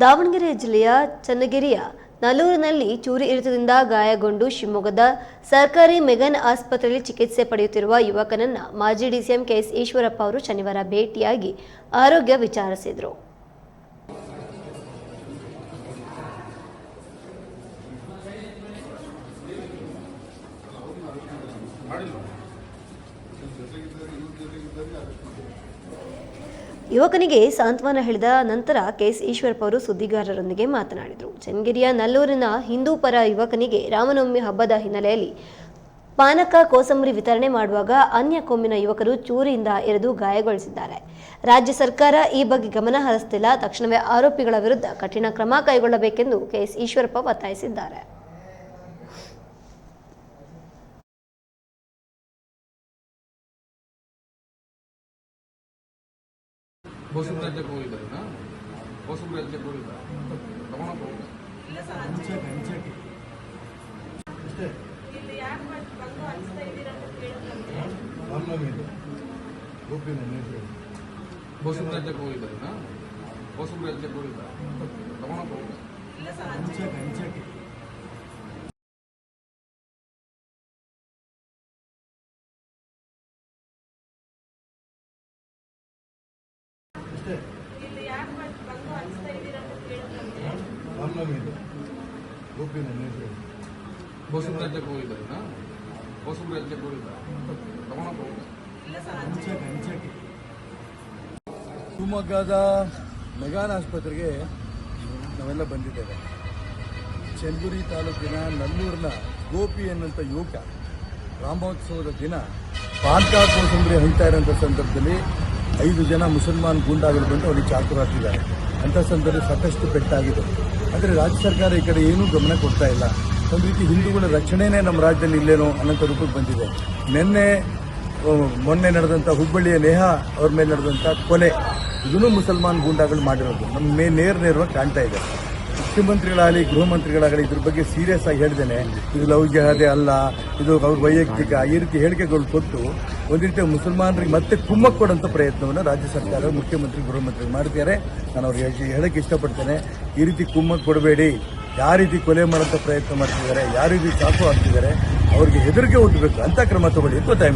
ದಾವಣಗೆರೆ ಜಿಲ್ಲೆಯ ಚನ್ನಗಿರಿಯ ನಲ್ಲೂರಿನಲ್ಲಿ ಚೂರಿ ಇರಿತದಿಂದ ಗಾಯಗೊಂಡು ಶಿವಮೊಗ್ಗದ ಸರ್ಕಾರಿ ಮೆಗನ್ ಆಸ್ಪತ್ರೆಯಲ್ಲಿ ಚಿಕಿತ್ಸೆ ಪಡೆಯುತ್ತಿರುವ ಯುವಕನನ್ನ ಮಾಜಿ ಡಿಸಿಎಂ ಕೆಎಸ್ ಈಶ್ವರಪ್ಪ ಅವರು ಶನಿವಾರ ಭೇಟಿಯಾಗಿ ಆರೋಗ್ಯ ವಿಚಾರಿಸಿದರು. ಯುವಕನಿಗೆ ಸಾಂತ್ವನ ಹೇಳಿದ ನಂತರ ಕೆಎಸ್ ಈಶ್ವರಪ್ಪ ಅವರು ಸುದ್ದಿಗಾರರೊಂದಿಗೆ ಮಾತನಾಡಿದರು. ಚನ್ನಗಿರಿಯ ನಲ್ಲೂರಿನ ಹಿಂದೂ ಪರ ಯುವಕನಿಗೆ ರಾಮನವಮಿ ಹಬ್ಬದ ಹಿನ್ನೆಲೆಯಲ್ಲಿ ಪಾನಕ ಕೋಸಂಬರಿ ವಿತರಣೆ ಮಾಡುವಾಗ ಅನ್ಯ ಕೊಮ್ಮಿನ ಯುವಕರು ಚೂರಿಯಿಂದ ಎರೆದು ಗಾಯಗೊಳಿಸಿದ್ದಾರೆ. ರಾಜ್ಯ ಸರ್ಕಾರ ಈ ಬಗ್ಗೆ ಗಮನ ಹರಿಸುತ್ತಿಲ್ಲ ತಕ್ಷಣವೇ ಆರೋಪಿಗಳ ವಿರುದ್ಧ ಕಠಿಣ ಕ್ರಮ ಕೈಗೊಳ್ಳಬೇಕೆಂದು ಕೆಎಸ್ ಈಶ್ವರಪ್ಪ ಒತ್ತಾಯಿಸಿದ್ದಾರೆ. ಕೋಸಂಬರಿ ರಾಜ್ಯಕ್ಕೆ ಹೋಗಿದ್ದಾರಾ ಕೋಸಂಬರಿ ರಾಜ್ಯಕ್ಕೆ ಹೋಗಿದ್ದ ತಗೊಂಡೋಗಿ ಹೋಗಿದ್ದ ಕೋಸಂಬರಿ ರಾಜ್ಯಕ್ಕೆ ಹೋಗಿದ್ದಾರಾ ಕೋಸಂಬರಿ ರಾಜ್ಯಕ್ಕೆ ಹೋಗಿದ್ದಾರಾ ರಾಜ್ಯಕ್ಕೆ ಶಿವಮೊಗ್ಗದ ಮೆಗಾನ್ ಆಸ್ಪತ್ರೆಗೆ ನಾವೆಲ್ಲ ಬಂದಿದ್ದೇವೆ. ಚಂದೂರಿ ತಾಲೂಕಿನ ನಲ್ಲೂರಿನ ಗೋಪಿ ಎನ್ನುವಂಥ ಯುವಕ ರಾಮೋತ್ಸವದ ದಿನ ಪಾನ್ಕಾ ಕೋಸಂಬರಿ ಹಂಚ್ತಾ ಇರೋಂಥ ಸಂದರ್ಭದಲ್ಲಿ ಐದು ಜನ ಮುಸಲ್ಮಾನ್ ಗೂಂಡಾಗಳು ಬಂದು ಅವರಿಗೆ ಚಾಕು ಹಾಕಿದ್ದಾರೆ. ಅಂಥ ಸಂದರ್ಭದಲ್ಲಿ ಸಾಕಷ್ಟು ಪೆಟ್ಟಾಗಿದೆ ಆದರೆ ರಾಜ್ಯ ಸರ್ಕಾರ ಈ ಕಡೆ ಏನೂ ಗಮನ ಕೊಡ್ತಾ ಇಲ್ಲ. ಒಂದು ರೀತಿ ಹಿಂದೂಗಳ ರಕ್ಷಣೆನೇ ನಮ್ಮ ರಾಜ್ಯದಲ್ಲಿ ಇಲ್ಲೇನೋ ಅನ್ನೋಂಥ ರೂಪಕ್ಕೆ ಬಂದಿದೆ. ನಿನ್ನೆ ಮೊನ್ನೆ ನಡೆದಂಥ ಹುಬ್ಬಳ್ಳಿಯ ನೇಹ ಅವ್ರ ಮೇಲೆ ನಡೆದಂಥ ಕೊಲೆ. ಇದನ್ನು ಮುಸಲ್ಮಾನ್ ಗೂಂಡಾಗಳು ಮಾಡಿರೋದು. ನಮ್ಮ ಮೇ, ನೇರ ನೇರವಾಗಿ ಕಾಣ್ತಾ ಇದೆ. ಮುಖ್ಯಮಂತ್ರಿಗಳಾಗಲಿ, ಗೃಹ ಮಂತ್ರಿಗಳಾಗಲಿ ಇದ್ರ ಬಗ್ಗೆ ಸೀರಿಯಸ್ ಆಗಿ ಹೇಳಿದ್ದೇನೆ. ಇದು ಲವ್ ಜಹಾದೆ ಅಲ್ಲ, ಇದು ಅವ್ರ ವೈಯಕ್ತಿಕ, ಈ ರೀತಿ ಹೇಳಿಕೆಗಳು ಕೊಟ್ಟು ಒಂದು ರೀತಿಯ ಮುಸಲ್ಮಾನರಿಗೆ ಮತ್ತೆ ಕುಮ್ಮಕ್ ಕೊಡುವಂಥ ಪ್ರಯತ್ನವನ್ನು ರಾಜ್ಯ ಸರ್ಕಾರ ಮುಖ್ಯಮಂತ್ರಿ ಗೃಹಮಂತ್ರಿ ಮಾಡ್ತಿದ್ದಾರೆ. ನಾನು ಅವ್ರಿಗೆ ಹೇಳಕ್ಕೆ ಇಷ್ಟಪಡ್ತೇನೆ. ಈ ರೀತಿ ಕುಮ್ಮಕ್ ಕೊಡಬೇಡಿ. ಯಾವ ರೀತಿ ಕೊಲೆ ಮಾಡೋಂಥ ಪ್ರಯತ್ನ ಮಾಡ್ತಿದ್ದಾರೆ, ಯಾವ ರೀತಿ ಚಾಕು ಹಾಕ್ತಿದ್ದಾರೆ, ಅವ್ರಿಗೆ ಹೆದರಿಕೆ ಹುಟ್ಟಬೇಕು ಅಂತ ಕ್ರಮ ತಗೊಳ್ಳಿ ಅಂತ ಒತ್ತಾಯ